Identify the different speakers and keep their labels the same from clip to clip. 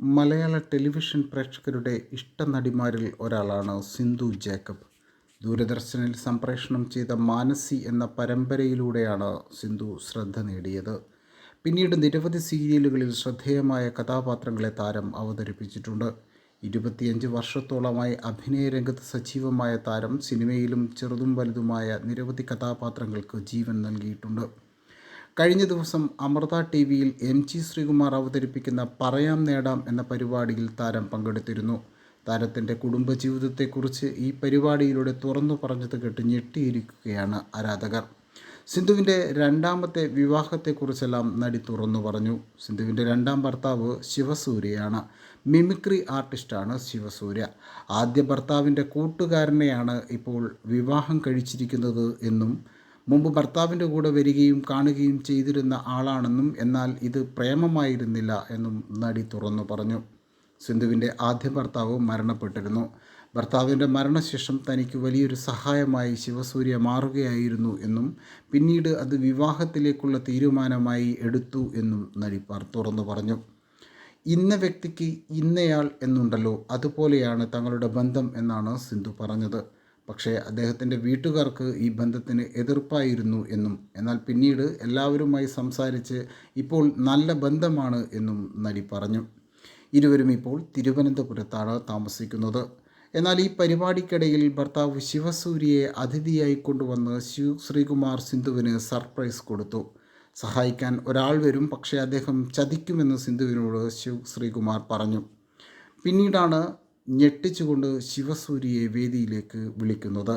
Speaker 1: മലയാള television പ്രേക്ഷകരുടെ ഇഷ്ട നടിമാരിൽ ഒരാളാണ് സിന്ധു ജേക്കബ്. ദൂരദർശനിൽ സംപ്രേഷണം ചെയ്ത മാനസി എന്ന പരമ്പരയിലൂടെയാണ് സിന്ധു ശ്രദ്ധ നേടിയത്. പിന്നീട് നിരവധി സീരിയലുകളിൽ ശ്രദ്ധേയമായ കഥാപാത്രങ്ങളെ താരം അവതരിപ്പിച്ചിട്ടുണ്ട്. ഇരുപത്തിയഞ്ച് വർഷത്തോളമായി അഭിനയ രംഗത്ത് സജീവമായ താരം സിനിമയിലും ചെറുതും വലുതുമായ നിരവധി കഥാപാത്രങ്ങൾക്ക് ജീവൻ നൽകിയിട്ടുണ്ട്. കഴിഞ്ഞ ദിവസം അമൃത ടി വിയിൽ എം ജി ശ്രീകുമാർ അവതരിപ്പിക്കുന്ന പറയാം നേടാം എന്ന പരിപാടിയിൽ താരം പങ്കെടുത്തിരുന്നു. താരത്തിന്റെ കുടുംബജീവിതത്തെക്കുറിച്ച് ഈ പരിപാടിയിലൂടെ തുറന്നു പറഞ്ഞത് കേട്ട് ഞെട്ടിയിരിക്കുകയാണ് ആരാധകർ. സിന്ധുവിന്റെ രണ്ടാമത്തെ വിവാഹത്തെക്കുറിച്ചെല്ലാം നടി തുറന്നു പറഞ്ഞു. സിന്ധുവിന്റെ രണ്ടാം ഭർത്താവ് ശിവസൂര്യയാണ്. മിമിക്രി ആർട്ടിസ്റ്റാണ് ശിവസൂര്യ. ആദ്യ ഭർത്താവിന്റെ കൂട്ടുകാരനെയാണ് ഇപ്പോൾ വിവാഹം കഴിച്ചിരിക്കുന്നത് എന്നും മുമ്പ് ഭർത്താവിന്റെ കൂടെ വരികയും കാണുകയും ചെയ്തിരുന്ന ആളാണെന്നും എന്നാൽ ഇത് പ്രേമമായിരുന്നില്ല എന്നും നടി തുറന്നു പറഞ്ഞു. സിന്ധുവിന്റെ ആദ്യ ഭർത്താവ് മരണപ്പെട്ടിരുന്നു. ഭർത്താവിന്റെ മരണശേഷം തനിക്ക് വലിയൊരു സഹായമായി ശിവസൂര്യ മാറുകയായിരുന്നു എന്നും പിന്നീട് അത് വിവാഹത്തിലേക്കുള്ള തീരുമാനമായി എടുത്തു എന്നും നടി തുറന്നു പറഞ്ഞു. ഇന്ന വ്യക്തിക്ക് ഇന്നയാൾ എന്നുണ്ടല്ലോ അതുപോലെയാണ് തങ്ങളുടെ ബന്ധം എന്നാണ് സിന്ധു പറഞ്ഞത്. പക്ഷേ അദ്ദേഹത്തിന്റെ വീട്ടുകാർക്ക് ഈ ബന്ധത്തിന് എതിർപ്പായിരുന്നു എന്നും എന്നാൽ പിന്നീട് എല്ലാവരുമായി സംസാരിച്ച് ഇപ്പോൾ നല്ല ബന്ധമാണ് എന്നും നടി പറഞ്ഞു. ഇരുവരും ഇപ്പോൾ തിരുവനന്തപുരത്താണ് താമസിക്കുന്നത്. എന്നാൽ ഈ പരിപാടിക്കിടയിൽ ഭർത്താവ് ശിവസൂര്യയെ അതിഥിയായി കൊണ്ടുവന്ന് ശിവ് ശ്രീകുമാർ സിന്ധുവിന് സർപ്രൈസ് കൊടുത്തു. സഹായിക്കാൻ ഒരാൾ വരും പക്ഷേ അദ്ദേഹം ചതിക്കുമെന്ന് സിന്ധുവിനോട് ശിവ് ശ്രീകുമാർ പറഞ്ഞു. പിന്നീടാണ് ഞെട്ടിച്ചുകൊണ്ട് ശിവസൂര്യയെ വേദിയിലേക്ക് വിളിക്കുന്നത്.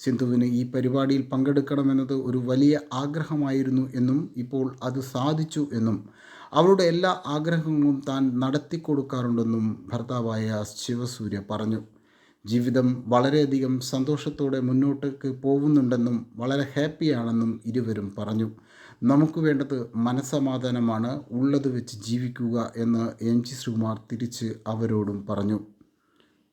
Speaker 1: സിന്ധുവിന് ഈ പരിപാടിയിൽ പങ്കെടുക്കണമെന്നത് ഒരു വലിയ ആഗ്രഹമായിരുന്നു എന്നും ഇപ്പോൾ അത് സാധിച്ചു എന്നും അവളുടെ എല്ലാ ആഗ്രഹങ്ങളും താൻ നടത്തിക്കൊടുക്കാറുണ്ടെന്നും ഭർത്താവായ ശിവസൂര്യ പറഞ്ഞു. ജീവിതം വളരെയധികം സന്തോഷത്തോടെ മുന്നോട്ടേക്ക് പോകുന്നുണ്ടെന്നും വളരെ ഹാപ്പിയാണെന്നും ഇരുവരും പറഞ്ഞു. നമുക്ക് വേണ്ടത് മനസമാധാനമാണ് ഉള്ളത് വെച്ച് ജീവിക്കുക എന്ന് എം ജി ശ്രീകുമാർ തിരിച്ച് അവരോടും പറഞ്ഞു.